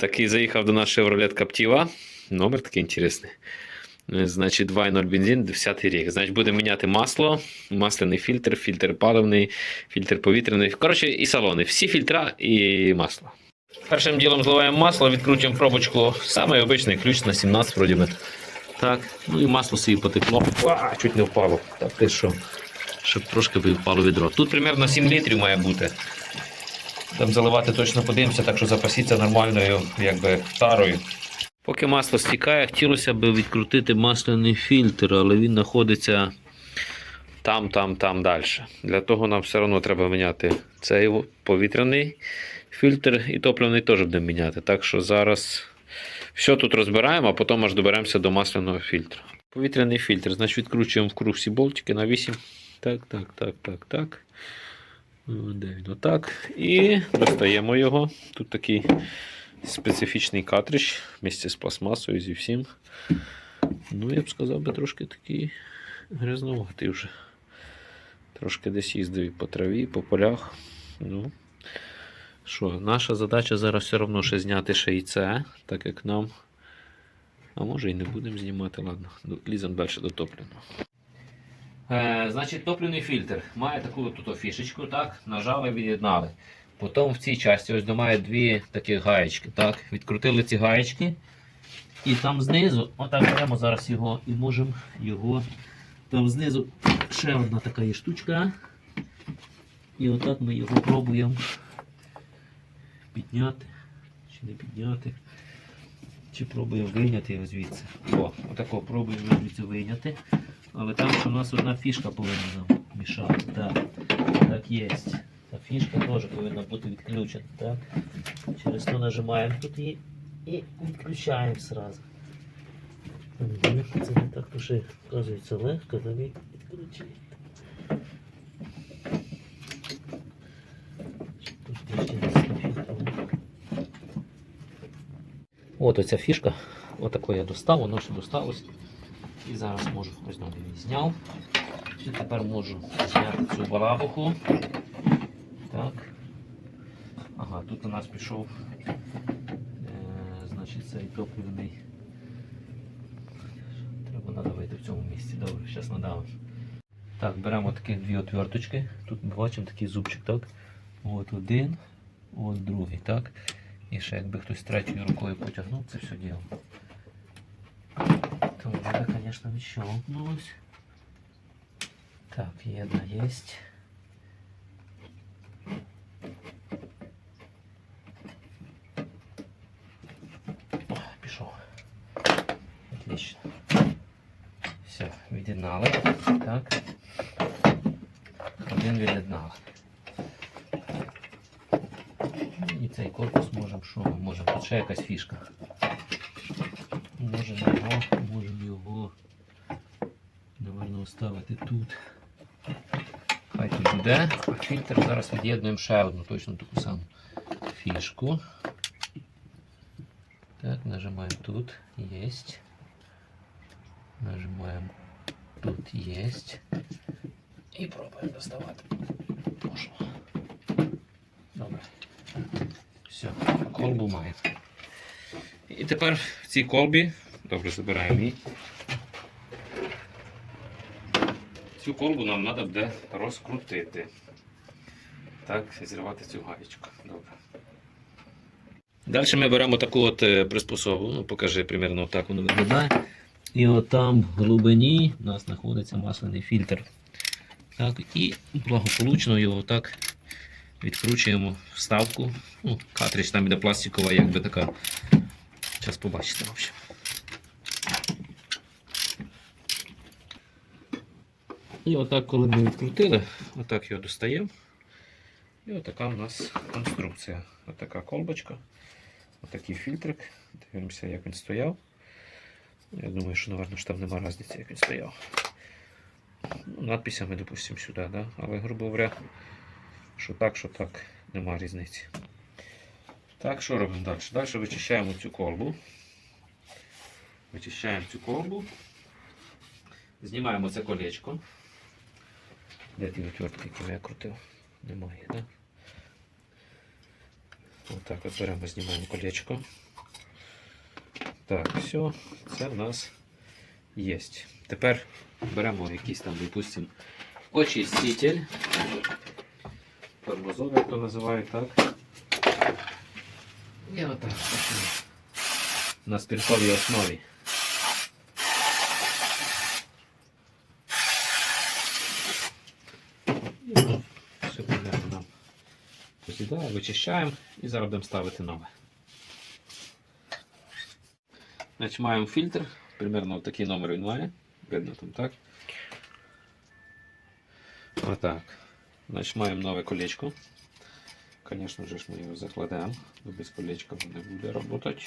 Такий заїхав до нас Chevrolet Captiva. Номер такий інтересний. Значить, 2.0 бензин, 10 рік. Значить, будемо міняти масло, масляний фільтр, фільтр паливний, фільтр повітряний. Коротше, і салони. Всі фільтра і масло. Першим ділом зливаємо масло, відкрутимо пробочку. Самий обичний ключ на 17 вроді. Так, ну і масло собі потекло. А, чуть не впало. Так ти що? Щоб трошки би впало відро. Тут примерно 7 літрів має бути. Там заливати точно подивимося, так що запасіться нормальною якби, тарою. Поки масло стікає, хотілося б відкрутити масляний фільтр, але він знаходиться там, там, там далі. Для того нам все одно треба міняти цей повітряний фільтр і топливний теж будемо міняти. Так що зараз все тут розбираємо, а потім аж доберемося до масляного фільтру. Повітряний фільтр, значить відкручуємо в круг всі болтики на 8. Так, так, так, так, так. О, Отак. І достаємо його. Тут такий специфічний картридж вместе з пластмасою зі всім. Ну, я б сказав би, трошки такий грязноватий вже. Трошки десь їздив по траві, по полях. Ну, що, наша задача зараз все одно ще зняти ще і це, так як нам. А може і не будемо знімати, ладно. Ліземо далі до топливного. Е, значить, топливний фільтр має таку тут фішечку, так, нажали, від'єднали. Потім в цій часті ось має дві такі гаєчки. Так, відкрутили ці гаєчки. І там знизу, отак беремо зараз його і можемо його. Там знизу ще одна така є штучка. І отак ми його пробуємо підняти. Чи не підняти. Чи пробуємо вийняти його звідси. О, отако пробуємо звідси вийняти. Але там у нас одна фішка повинна нам мішати. Так, так є. Та фішка теж повинна бути відключена. Так? Через то нажимаємо тут і, і відключаємо зразу. Це не так дуже, вказується, легко, не відключити. От оця фішка. Отаку я достав, воно ще досталось. І зараз можу ось знову її зняв. І тепер можу зняти цю барабуху. Так. Ага, тут у нас пішов е, значить цей топливний. Треба надавити в цьому місці. Добре, зараз надавимо. Так, беремо такі дві отверточки. Тут ми бачимо такий зубчик, так? От один, от другий, так? І ще якби хтось третьою рукою потягнув це все діло. То вода, конечно, відщелкнулась. Так, jedna есть. О, пішов. Отлично. Все, від'єднали. Так. Один від'єднали. І цей корпус можемо що? ми Можемо. Тут ще якась фішка. Можемо його, його, напевно, оставити тут. Хай тут буде. А фільтр зараз від'єднуємо ще одну, точно таку саму фішку. Так, нажимаємо тут. Есть. Нажимаємо тут есть. І пробуємо доставати. Пошло. Добре. Все, колбу маємо. І тепер в цій колбі, добре, забираємо її. Цю колбу нам треба буде розкрутити. Так, зірвати цю гаєчку. Добре. Далі ми беремо таку от е, приспособу, ну покажи примерно так воно виглядає. І от там в глибині у нас знаходиться масляний фільтр. Так, і благополучно його так відкручуємо вставку. Ну, картридж там іде пластикова, якби така. Зараз побачите, в общем. І отак, коли ми відкрутили, отак його достаємо. І отака у нас конструкція. Отака колбочка, отакий фільтрик. Дивимося, як він стояв. Я думаю, що, напевно, там нема різниці, як він стояв. Ну, надписями, допустимо, сюди, да? але, грубо говоря, що так, що так, нема різниці. Так, що робимо далі? Далі вичищаємо цю колбу. Вичищаємо цю колбу. Знімаємо це колечко. Де ті отвертки, які я крутив? Немає, так? Да? Отак от беремо, знімаємо колечко. Так, все, це в нас є. Тепер беремо якийсь там, допустимо, очиститель. Тормозок, як то називають, так? І отак. На спиртовій основі. І воно все примерно нам посідає, вичищаємо і зараз будемо ставити нове. Значить, маємо фільтр, примерно такий номер він має. Видно там, так? Отак. Значить, маємо нове колечко. Звісно ж, ми його закладемо, бо без колечка не буде працювати.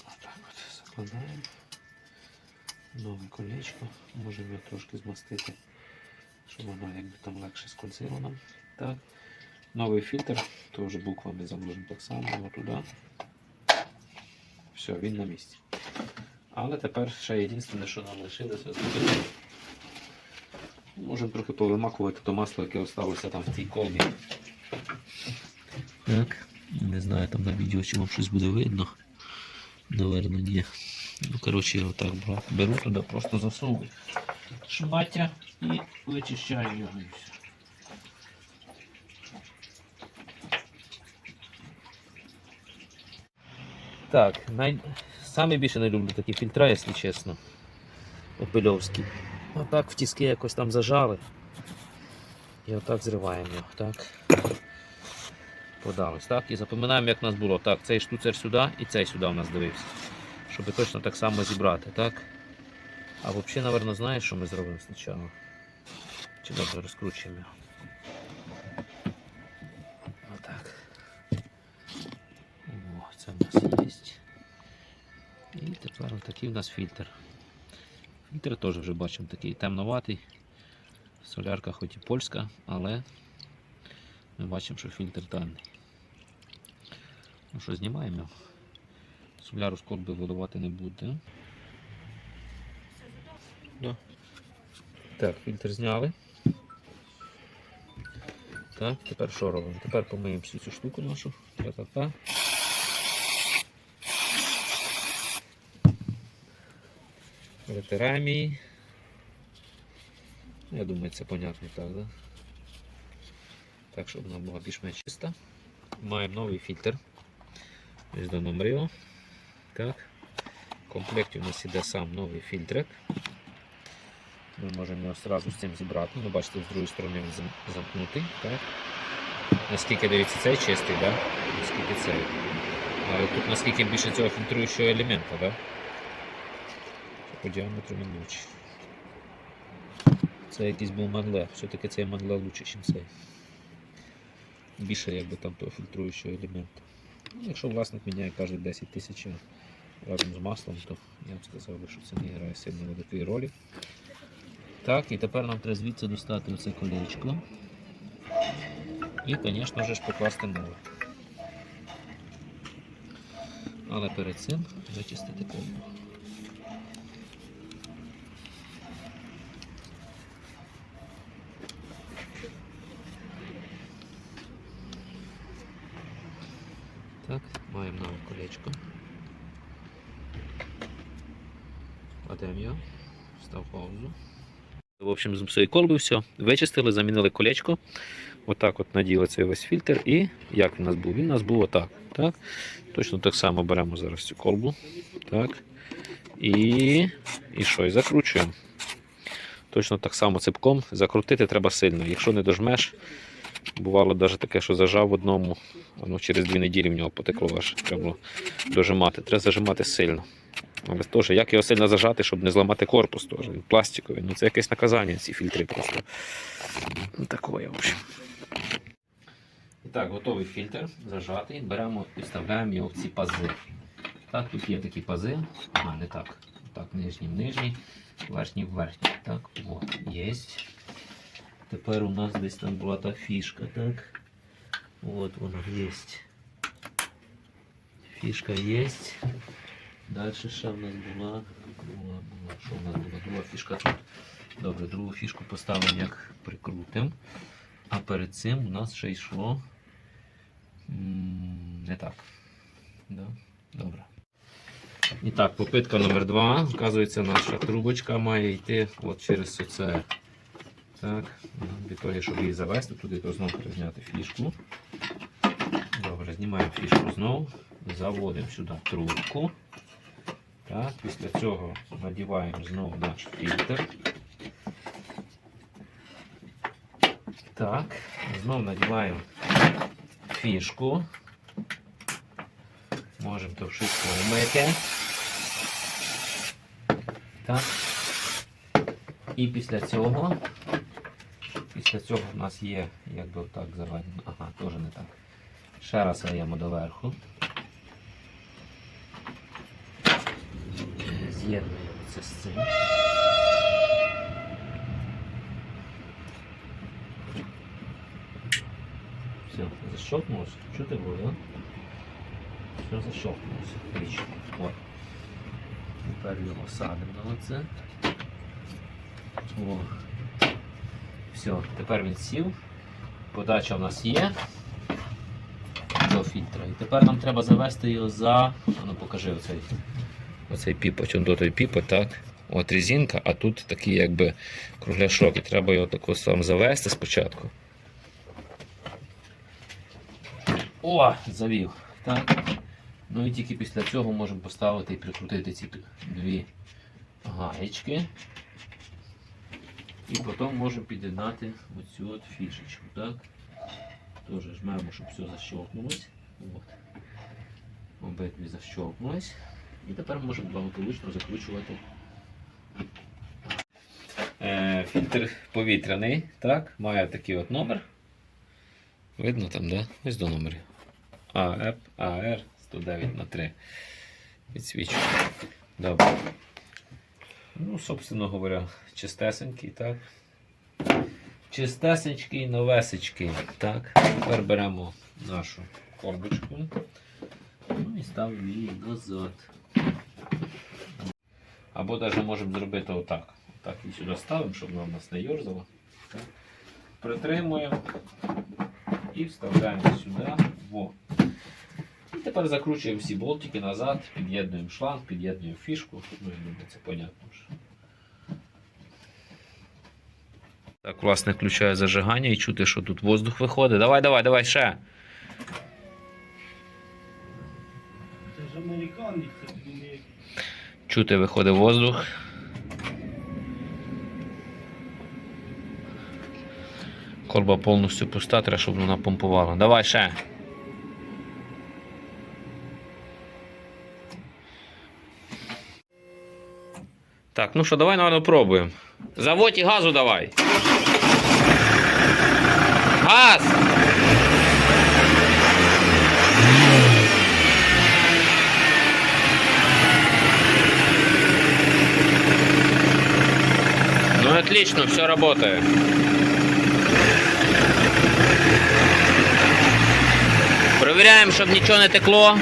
Отак от закладаємо. Нове колечко. Можемо його трошки змастити, щоб воно якби там легше скользило нам. Так. Новий фільтр, теж буквами заложимо так само, туди. Все, він на місці. Але тепер ще єдине, що нам лишилося зробити. Можемо трохи повимакувати то масло, яке залишилося там в цій колбі. Так, не знаю, там на відео чи вам щось буде видно. Наверно, ні. Ну, коротше, я отак беру туди, просто засовую шмаття і вичищаю його. і все. Так, най... саме більше не люблю такі фільтра, якщо чесно. Опильовські. Отак в тіски якось там зажали. І отак зриваємо його. Так. Подалось. Так. І запам'ятаємо, як у нас було. Так, цей штуцер сюди і цей сюди у нас дивився. Щоб точно так само зібрати, так? А взагалі, напевно, знаєш, що ми зробимо спочатку? Чи добре розкручуємо його? Такий у нас фільтр. Фільтр теж вже бачимо такий темноватий. Солярка хоч і польська, але ми бачимо, що фільтр даний. Ну що, знімаємо його. Соляру з колби виливати не буде. Да. Так, фільтр зняли. Так, тепер що робимо? Тепер помиємо всю цю штуку нашу. Та-та-та. Витираємо її. Я думаю, це понятно так, да? Так, щоб вона була більш-менш чиста. Маємо новий фільтр. Ось до номерів. Так. В комплекті у нас іде сам новий фільтрик. Ми можемо його одразу з цим зібрати. Ну, бачите, з другої сторони він зам- замкнутий. Так. Наскільки дивіться, цей чистий, да? наскільки цей. Але тут наскільки більше цього фільтруючого елемента, да? По діаметру він лучше. Це якийсь був манле. Все-таки цей манле лучше, ніж цей. Більше якби там того фільтруючого елементу. Ну, якщо власник міняє кожні 10 тисяч разом з маслом, то я б сказав, що це не грає сильно великої ролі. Так, і тепер нам треба звідси достати оце колечко. І, звісно ж, покласти нове. Але перед цим вичистити колбу. Так, маємо нове колечко. Його, став паузу. В общем, з колби все. Вичистили, замінили колечко. Отак от наділи цей весь фільтр. І як він у нас був? Він у нас був отак. Так? Точно так само беремо зараз цю колбу. Так. І, і що? І закручуємо. Точно так само ципком. Закрутити треба сильно. Якщо не дожмеш, бувало навіть таке, що зажав в одному, воно через дві неділі в нього потекло аж. Треба було дожимати. Треба зажимати сильно. Але теж, як його сильно зажати, щоб не зламати корпус теж. Пластиковий. Ну це якесь наказання, ці фільтри просто. Ну, такое, в общем. Так, готовий фільтр зажатий. Беремо і вставляємо його в ці пази. Так, тут є такі пази. А, не так. Так, нижній в нижній, верхній в верхній. Так, от, є. Тепер у нас десь там була та фішка, так? От вона є. Фішка є. Далі ще в нас була, була, була, що в нас була? Друга фішка тут. Добре, другу фішку поставимо як прикрутим. А перед цим у нас ще йшло не так. Да? Добре. І так, попитка номер два. Оказується, наша трубочка має йти от через оце. Так, для того, щоб її завести, туди то знову треба зняти фішку. Добре, знімаємо фішку знову, заводимо сюди трубку. Так, після цього надіваємо знову наш фільтр. Так, знову надіваємо фішку. Можемо то wszystko умити. Так. І після цього, після цього в нас є, якби так заведено. Ага, теж не так. Ще раз даємо доверху. З'єднуємо це з цим. Все, защелкнулось. Чути було, да? Все защелкнулось. Отлично. От. Тепер його садимо на оце. О. Все, тепер він сів. Подача в нас є до фільтра. І тепер нам треба завести його за. Ну покажи оцей. Оцей піпоч, он до той піпо, так. От резинка, а тут такий якби кругляшок. І треба його тако сам завести спочатку. О, завів. Так. Ну і тільки після цього можемо поставити і прикрутити ці дві гаєчки. І потім можемо під'єднати оцю от фішечку. Так? Теж жмемо, щоб все защелкнулось. От. Обидві защелкнулись. І тепер можемо благополучно закручувати. Е, фільтр повітряний, так, має такий от номер. Видно там, да? Ось до номерів. АЕП, АР 109 на 3. Відсвічую. Добре. Ну, собственно говоря, чистесенький, так. Чистесенький, новесечкий. Так. Тепер беремо нашу колбочку. Ну і ставимо її назад. Або навіть можемо зробити отак. Отак її сюди ставимо, щоб вона у нас не йорзала. Притримуємо і вставляємо сюди. Во. І тепер закручуємо всі болтики назад, під'єднуємо шланг, під'єднуємо фішку. Ну, я думаю, це понятно. Так, власне, включаю зажигання і чути, що тут воздух виходить. Давай, давай, давай, ще. Це ж американець, це не Чути виходить воздух. Колба повністю пуста, треба, щоб вона помпувала. Давай ще. Так, ну що, давай, наверное, пробуємо. Заводь і газу давай. Газ! Ну отлично, все работает. Провіряємо, щоб нічого не текло.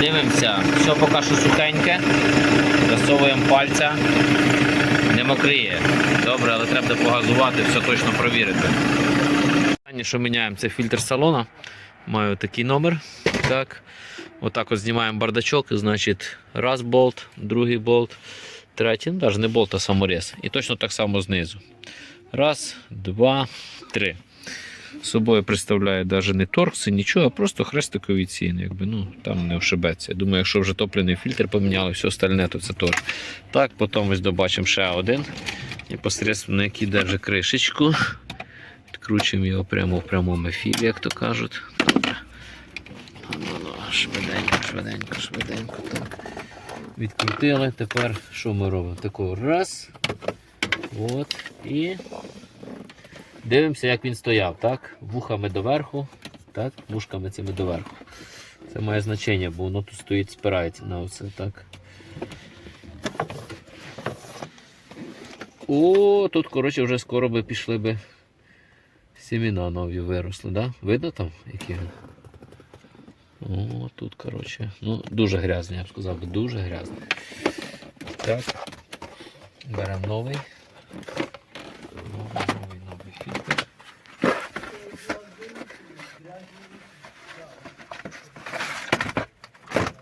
Дивимося, все поки що сухеньке. Засовуємо пальця. Не мокриє. Добре, але треба погазувати, все точно провірити. Останнє, що міняємо, це фільтр салона. Маю такий номер. Так. Отак от знімаємо бардачок, значить, раз болт, другий болт, третій, ну, навіть не болт, а саморез. І точно так само знизу. Раз, два, три. З собою представляє навіть не торкси, нічого, а просто хрестикові ціни. Якби, ну, там не ошибеться. Я думаю, якщо вже топливний фільтр поміняли, все остальне, то це теж. Так, потім ось добачимо ще один. І посередственно, який держить кришечку. Відкручуємо його прямо в прямому ефірі, як то кажуть. Добре. Ну, ну, швиденько, швиденько, швиденько. Так. Відкрутили. Тепер що ми робимо? Тако раз. От. І дивимося, як він стояв. Так? Вухами доверху. Так? Вушками цими доверху. Це має значення, бо воно тут стоїть, спирається на оце. Так? О, тут, коротше, вже скоро би пішли би Сіміна нові виросли, да? Видно там, які? О, тут, коротше. Ну, дуже грязний, я б сказав, дуже грязний. Так. Беремо новий. Новий, новий, новий фільтр.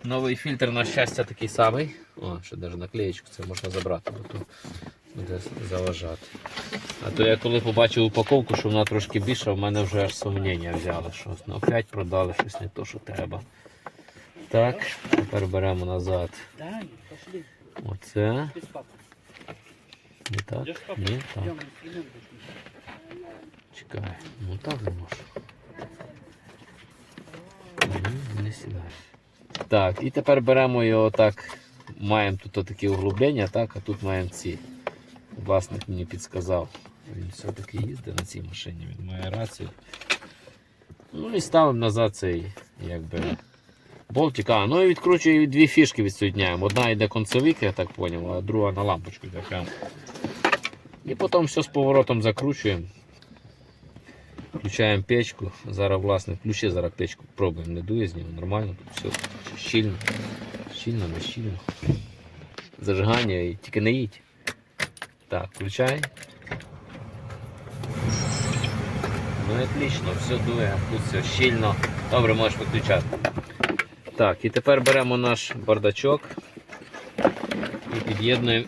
новий фільтр на щастя такий самий. О, ще навіть наклеєчку це можна забрати, бо то буде заважати. А то я коли побачив упаковку, що вона трошки більша, в мене вже аж сумніння взяли, що ну, опять продали щось не то, що треба. Так, тепер беремо назад. Оце. Не так? Ні, так. Чекай. Ну так не можу. Не сідаєш. Так, і тепер беремо його так. Маємо тут такі углублення, так, а тут маємо ці. Власник мені підсказав. Він все-таки їздить на цій машині, він має рацію. Ну і ставимо назад цей, якби. Болтик, а, ну і відкручуємо дві фішки відсоединяємо. Одна йде концевик, я так зрозумів, а друга на лампочку йде прямо. І потім все з поворотом закручуємо. Включаємо печку. Зараз, власне, включи зараз печку. Пробуємо, не дує з нього, нормально, тут все щільно. Щільно, не щільно. Зажигання і тільки не їдь. Так, включай. Ну отлично, все дує, тут все щільно. Добре, можеш виключати. Так, і тепер беремо наш бардачок і під'єднуємо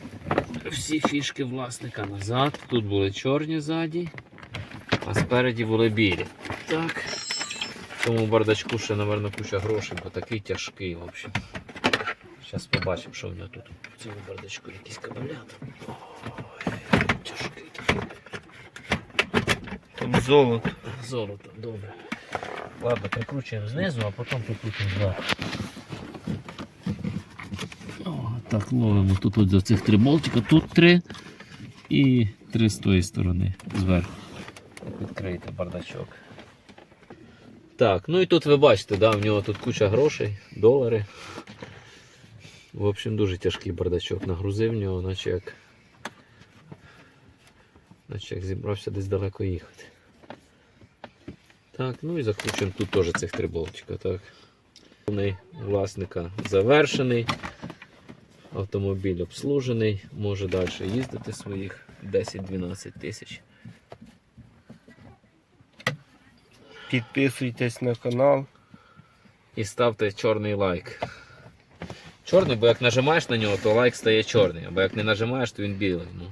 всі фішки власника назад. Тут були чорні ззаді, а спереді були білі. Так. В цьому бардачку ще, мабуть, куча грошей, бо такий тяжкий, в общем. Зараз побачимо, що в нього тут. В цьому бардачку якісь кабелята. Ой, тяжкий. Там золото. Золото, добре. Ладно, прикручуємо знизу, а потім прикрутимо зверху. Так, ловимо тут от за цих три болтика, тут три і три з тої сторони зверху. Відкрийте бардачок. Так, ну і тут ви бачите, да, в нього тут куча грошей, долари. В общем, дуже тяжкий бардачок. Нагрузив нього, наче як, наче як зібрався десь далеко їхати. Так, ну і закручуємо тут теж цих три болтика. Так. Власника завершений. Автомобіль обслужений, може далі їздити своїх 10-12 тисяч. Підписуйтесь на канал. І ставте чорний лайк. Чорний, бо як нажимаєш на нього, то лайк стає чорний, або як не нажимаєш, то він білий. Ну,